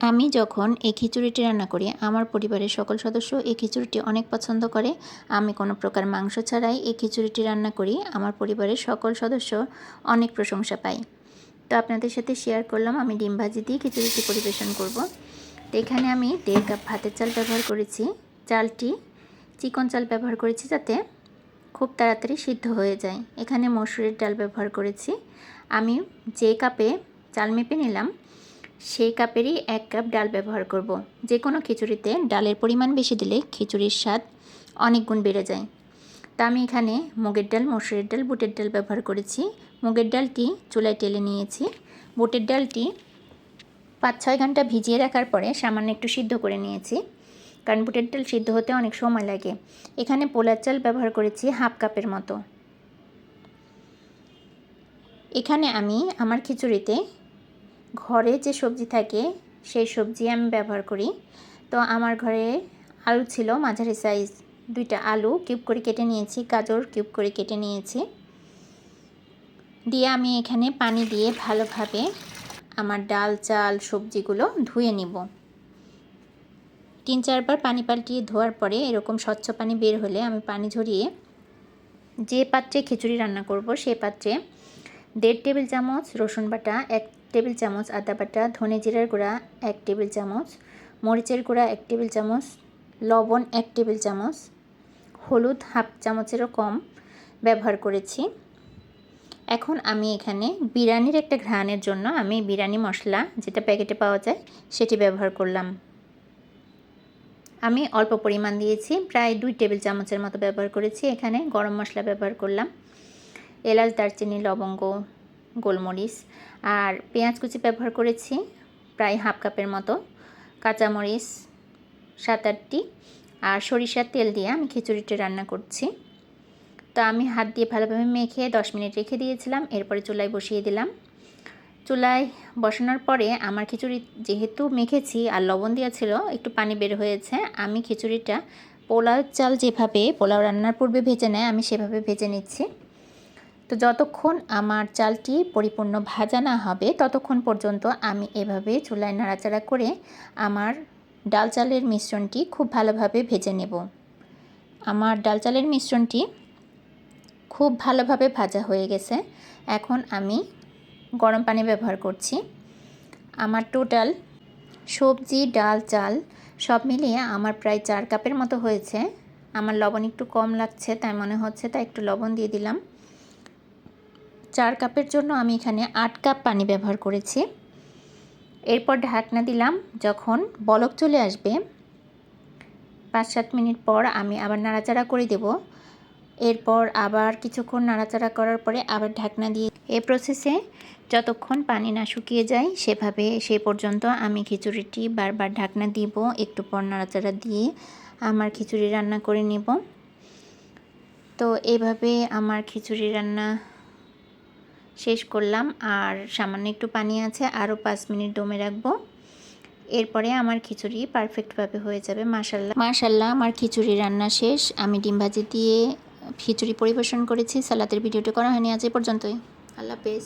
আমি যখন এই খিচুড়িটি রান্না করি, আমার পরিবারের সকল সদস্য এই খিচুড়িটি অনেক পছন্দ করে। আমি কোনো প্রকার মাংস ছাড়াই এই খিচুড়িটি রান্না করি। আমার পরিবারের সকল সদস্য অনেক প্রশংসা পায়। তো আপনাদের সাথে শেয়ার করলাম, আমি ডিম ভাজি দিয়ে খিচুড়িটি পরিবেশন করব। তো এখানে আমি দেড় কাপ ভাতের চাল ব্যবহার করেছি। চালটি চিকন চাল ব্যবহার করেছি যাতে খুব তাড়াতাড়ি সিদ্ধ হয়ে যায়। এখানে মসুরের ডাল ব্যবহার করেছি। আমি যে কাপে চাল মেপে নিলাম সেই কাপেরই এক কাপ ডাল ব্যবহার করব। যে কোনো খিচুড়িতে ডালের পরিমাণ বেশি দিলে খিচুড়ির স্বাদ অনেক গুণ বেড়ে যায়। তা আমি এখানে মুগের ডাল, মসুরের ডাল, বুটের ডাল ব্যবহার করেছি। মুগের ডালটি চুলায় টেলে নিয়েছি। বুটের ডালটি পাঁচ ছয় ঘণ্টা ভিজিয়ে রাখার পরে সামান্য একটু সিদ্ধ করে নিয়েছি। কারণ বুটের ডাল সিদ্ধ হতে অনেক সময় লাগে। এখানে পোলার চাল ব্যবহার করেছি হাফ কাপের মতো। এখানে আমি আমার খিচুড়িতে ঘরে যে সবজি থাকে, সেই সবজি আমি ব্যবহার করি। তো আমার ঘরে আলু ছিল, মাঝারি সাইজ দুইটা আলু কিউব করে কেটে নিয়েছি, গাজর কিউব করে কেটে নিয়েছি। দিয়ে আমি এখানে পানি দিয়ে ভালোভাবে আমার ডাল, চাল, সবজিগুলো ধুয়ে নিব। তিন চারবার পানি পাল্টিয়ে ধোয়ার পরে এরকম স্বচ্ছ পানি বের হলে আমি পানি ঝরিয়ে যে পাত্রে খিচুড়ি রান্না করব, সে পাত্রে দেড় টেবিল চামচ রসুন বাটা, এক টেবিল চামচ আদা বাটা, ধনে জিরার গুঁড়া এক টেবিল চামচ, মরিচের গুঁড়া এক টেবিল চামচ, লবণ এক টেবিল চামচ, হলুদ হাফ চামচেরও কম ব্যবহার করেছি। এখন আমি এখানে বিরিয়ানির একটা ঘ্রাণের জন্য আমি বিরিয়ানি মশলা যেটা প্যাকেটে পাওয়া যায় সেটি ব্যবহার করলাম। আমি অল্প পরিমাণ দিয়েছি, প্রায় দুই টেবিল চামচের মতো ব্যবহার করেছি। এখানে গরম মশলা ব্যবহার করলাম। এলাচ, দারচিনি, লবঙ্গ গোলমরিচ আর পেঁয়াজ কুচি ব্যবহার করেছি প্রায় হাফ কাপের মতো, কাঁচামরিচ সাত আটটি আর সরিষার তেল দিয়ে আমি খিচুড়িটা রান্না করছি। তো আমি হাত দিয়ে ভালোভাবে মেখে দশ মিনিট রেখে দিয়েছিলাম, এরপরে চুলায় বসিয়ে দিলাম। চুলায় বসানোর পরে আমার খিচুড়ি যেহেতু মেখেছি আর লবণ দেওয়া ছিল, একটু পানি বের হয়েছে, আমি খিচুড়িটা পোলাও চাল যেভাবে পোলাও রান্নার পূর্বে ভেজে নেয়, আমি সেভাবে ভেজে নিচ্ছি। তো যতক্ষণ আমার চালটি পরিপূর্ণ ভাজা না হবে, ততক্ষণ পর্যন্ত আমি এভাবে চুলায় নাড়াচাড়া করে আমার ডাল চালের মিশ্রণটি খুব ভালোভাবে ভেজে নেব। আমার ডাল চালের মিশ্রণটি খুব ভালোভাবে ভাজা হয়ে গেছে। এখন আমি গরম পানি ব্যবহার করছি। আমার টোটাল সবজি, ডাল, চাল সব মিলিয়ে আমার প্রায় চার কাপের মতো হয়েছে। আমার লবণ একটু কম লাগছে, তাই মনে হচ্ছে তাই একটু লবণ দিয়ে দিলাম। চার কাপের জন্য আমি এখানে আট কাপ পানি ব্যবহার করেছি। এরপর ঢাকনা দিলাম, যখন বলক চলে আসবে পাঁচ সাত মিনিট পর আমি আবার নাড়াচাড়া করে দেব। এরপর আবার কিছুক্ষণ নাড়াচাড়া করার পরে আবার ঢাকনা দিয়ে এ প্রসেসে যতক্ষণ পানি না শুকিয়ে যায়, সেভাবে সে পর্যন্ত আমি খিচুড়িটি বারবার ঢাকনা দিব, একটু পর নাড়াচাড়া দিয়ে আমার খিচুড়ি রান্না করে নেব। তো এভাবে আমার খিচুড়ি রান্না শেষ করলাম। আর সামান্য একটু পানি আছে, আরও পাঁচ মিনিট দমে রাখব। এরপরে আমার খিচুড়ি পারফেক্টভাবে হয়ে যাবে, মাশাল্লাহ। মাশাল্লাহ, আমার খিচুড়ি রান্না শেষ। আমি ডিম ভাজি দিয়ে খিচুড়ি পরিবেশন করেছি। সালাতের ভিডিওটি করা হয়নি আজ এ পর্যন্তই। আল্লাহ হাফেজ।